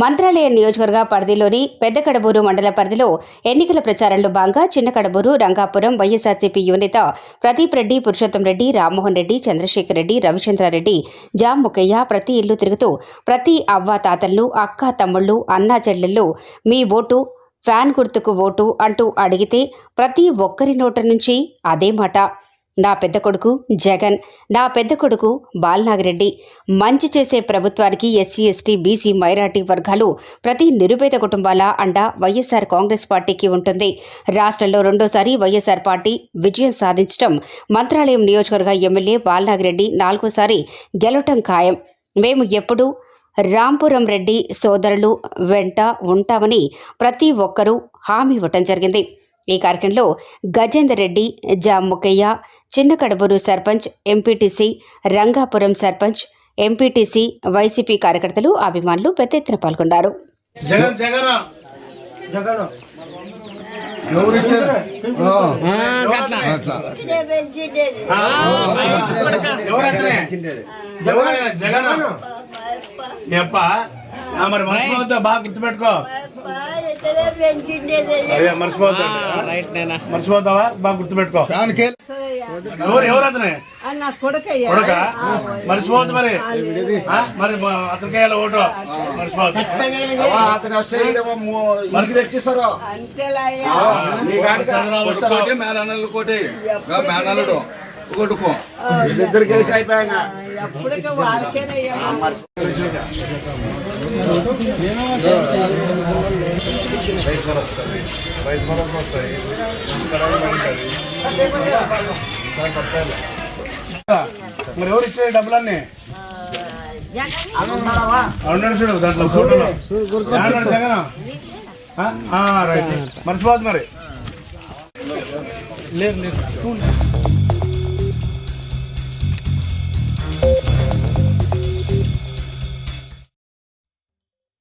మంత్రాలయ నియోజకవర్గ పరిధిలోని పెద్ద కడబూరు మండల పరిధిలో ఎన్నికల ప్రచారంలో భాగంగా చిన్న కడబూరు రంగాపురం వైఎస్ఆర్సీపీ యువనేత ప్రదీప్ రెడ్డి పురుషోత్తం రెడ్డి రామ్మోహన్ రెడ్డి చంద్రశేఖర్ రెడ్డి రవిచంద్రారెడ్డి జామ్ ముఖయ్య ప్రతి ఇల్లు తిరుగుతూ ప్రతి అవ్వ తాతళ్ళు అక్క తమ్ముళ్ళు అన్నా చెల్లెళ్ళు మీ ఓటు ఫ్యాన్ గుర్తుకు ఓటు అంటూ అడిగితే ప్రతి ఒక్కరి నోట నుంచి అదే మాట. నా పెద్ద కొడుకు జగన్ నా పెద్ద కొడుకు బాలనాగిరెడ్డి. మంచి చేసే ప్రభుత్వానికి ఎస్సీ ఎస్టీ బీసీ మైనార్టీ వర్గాలు ప్రతి నిరుపేద కుటుంబాల అండ వైఎస్ఆర్ కాంగ్రెస్ పార్టీకి ఉంటుంది. రాష్ట్రంలో రెండోసారి వైఎస్ఆర్ పార్టీ విజయం సాధించడం మంత్రాలయం నియోజకవర్గ ఎమ్మెల్యే బాలనాగిరెడ్డి నాలుగోసారి గెలవటం ఖాయం. మేము ఎప్పుడూ రాంపురం రెడ్డి సోదరులు వెంట ఉంటామని ప్రతి ఒక్కరూ హామీ ఇవ్వటం జరిగింది. ఈ కార్యక్రమంలో గజేందర్ రెడ్డి జాముక్కయ్య చిన్న Kadaburu sarpanch MPTC Rangapuram sarpanch MPTC YCP కార్యకర్తలు అభిమానులు పెద్ద ఎత్తున పాల్గొన్నారు. జగన్. ఆ, మరి మర్చిపోవద్దా బాగా గుర్తుపెట్టుకో. అదే మర్చిపోతావా బాగా గుర్తుపెట్టుకో. ఎవరు ఎవరు అతనే నా కొడుకయ్యా? కొడక? మర్చిపోవద్దు మరి. ఆ, మరి అతనికి ఓటు. వస్తే మనకి తెచ్చిస్తారు? అంతేలాయ్యా. నీ కాడికి మరి ఎవరు ఇచ్చారు డబ్బులన్నీ? అవునండి చూడు దాంట్లో ఫోటోలో జగన్ రైట్. మర్చిపోవద్దు మరి. లేదు లేదు.